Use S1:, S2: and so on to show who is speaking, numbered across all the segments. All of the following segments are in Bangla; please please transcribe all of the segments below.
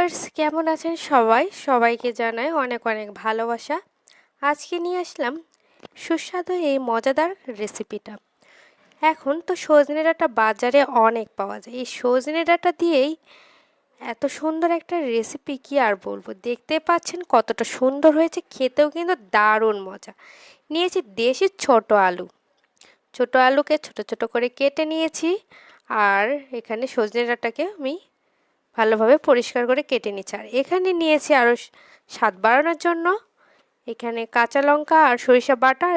S1: ভিউয়ার্স, কেমন আছেন সবাই? সবাইকে জানাই অনেক অনেক ভালোবাসা। আজকে নিয়ে আসলাম সুস্বাদু এই মজাদার রেসিপিটা এখন তো সজনে ডাঁটা বাজারে অনেক পাওয়া যায়। এই সজনে ডাঁটা দিয়েই এত সুন্দর একটা রেসিপি কি আর বলব? দেখতে পাচ্ছেন কতটা সুন্দর হয়েছে, খেতেও কিন্তু দারুণ মজা। নিয়েছি দেশি ছোট আলু। ছোট আলুকে ছোট ছোট করে কেটে নিয়েছি, আর এখানে সজনে ডাঁটাকে আমি ভালোভাবে পরিষ্কার করে কেটে নিচ্ছে। আর এখানে নিয়েছি আরও স্বাদ বাড়ানোর জন্য। এখানে কাঁচা লঙ্কা আর সরিষা বাটা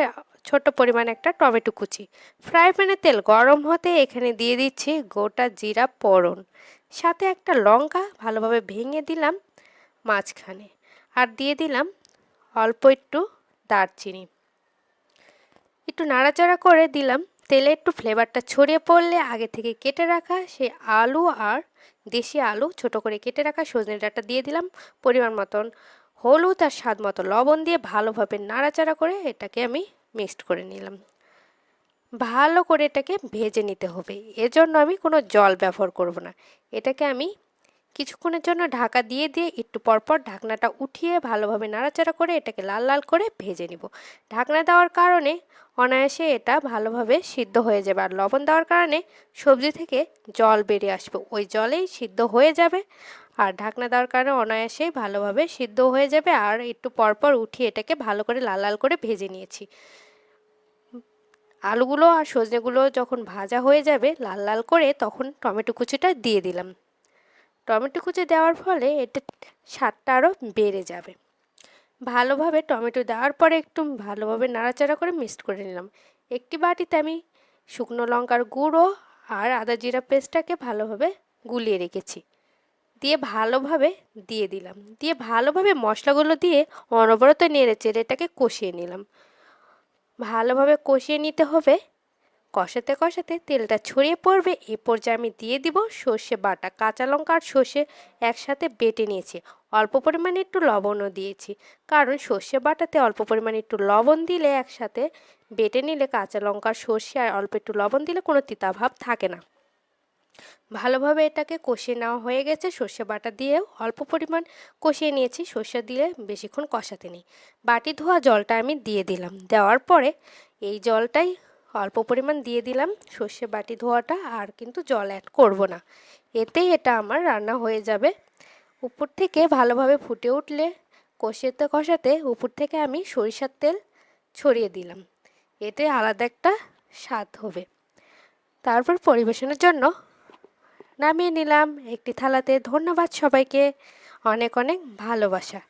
S1: ছোট পরিমাণে একটা টমেটো কুচি। ফ্রাই প্যানে তেল গরম হতে এখানে দিয়ে দিচ্ছি গোটা জিরা পড়ন সাথে একটা লঙ্কা ভালোভাবে ভেঙে দিলাম মাঝখানে। আর দিয়ে দিলাম অল্প একটু দারচিনি। একটু নাড়াচাড়া করে দিলাম তেলে একটু ফ্লেভারটা ছড়িয়ে পড়লে আগে থেকে কেটে রাখা সেই আলু আর দেশি আলু ছোট করে কেটে রাখা সজনে ডাঁটা দিয়ে দিলাম। পরিমাণ মতন হলুদ আর স্বাদ মতো লবণ দিয়ে ভালোভাবে নাড়াচাড়া করে এটাকে আমি মিক্সড করে নিলাম। ভালো করে এটাকে ভেজে নিতে হবে। এজন্য আমি কোনো জল ব্যবহার করব না। এটাকে আমি কিছুক্ষণের জন্য ঢাকা দিয়ে দিয়ে একটু পরপর ঢাকনাটা উঠিয়ে ভালোভাবে নাড়াচাড়া করে এটাকে লাল লাল করে ভেজে নিব। ঢাকনা দেওয়ার কারণে অনায়াসে এটা ভালোভাবে সিদ্ধ হয়ে যাবে। আর লবণ দেওয়ার কারণে সবজি থেকে জল বেরিয়ে আসবে। ওই জলেই সিদ্ধ হয়ে যাবে। আর ঢাকনা দেওয়ার কারণে অনায়াসেই ভালোভাবে সিদ্ধ হয়ে যাবে। আর একটু পরপর উঠিয়ে এটাকে ভালো করে লাল লাল করে ভেজে নিয়েছি। আলুগুলো আর সজনেগুলো যখন ভাজা হয়ে যাবে লাল লাল করে তখন টমেটো কুচিটা দিয়ে দিলাম। টমেটো কুচি দেওয়ার ফলে এটা স্বাদটা আরও বেড়ে যাবে। ভালোভাবে টমেটো দেওয়ার পরে একটু ভালোভাবে নাড়াচাড়া করে মিক্সড করে নিলাম। একটি বাটিতে আমি শুকনো লঙ্কার গুঁড়ো আর আদা জিরা পেস্টটাকে ভালোভাবে গুলিয়ে রেখেছি। দিয়ে ভালোভাবে দিয়ে দিলাম। দিয়ে ভালোভাবে মশলাগুলো দিয়ে অনবরত নেড়ে চেড়ে এটাকে কষিয়ে নিলাম। ভালোভাবে কষিয়ে নিতে হবে। কষাতে কষাতে তেলটা ছড়িয়ে পড়বে। এ পর্যায়ে আমি দিয়ে দিব সর্ষে বাটা, কাঁচা লঙ্কা আর সর্ষে একসাথে বেটে নিয়েছি। অল্প পরিমাণে একটু লবণও দিয়েছি। কারণ সর্ষে বাটাতে অল্প পরিমাণে একটু লবণ দিলে একসাথে বেটে নিলে কাঁচা লঙ্কা, সর্ষে আর অল্প একটু লবণ দিলে কোনো তিতাভাব থাকে না। ভালোভাবে এটাকে কষিয়ে নেওয়া হয়ে গেছে। সর্ষে বাটা দিয়ে অল্প পরিমাণ কষিয়ে নিয়েছি। সর্ষে দিয়ে বেশিক্ষণ কষাতে নেই। বাটি ধোয়া জলটা আমি দিয়ে দিলাম। দেওয়ার পরে এই জলটাই অল্প পরিমাণ দিয়ে দিলাম সর্ষে বাটি ধোয়াটা আর কিন্তু জল অ্যাড করব না। এতেই এটা আমার রান্না হয়ে যাবে। উপর থেকে ভালোভাবে ফুটে উঠলে কষাতে কষাতে উপর থেকে আমি সরিষার তেল ছড়িয়ে দিলাম। এতে আলাদা একটা স্বাদ হবে। তারপর পরিবেশনের জন্য নামিয়ে নিলাম। একটি থালাতে ধন্যবাদ সবাইকে। অনেক অনেক ভালোবাসা।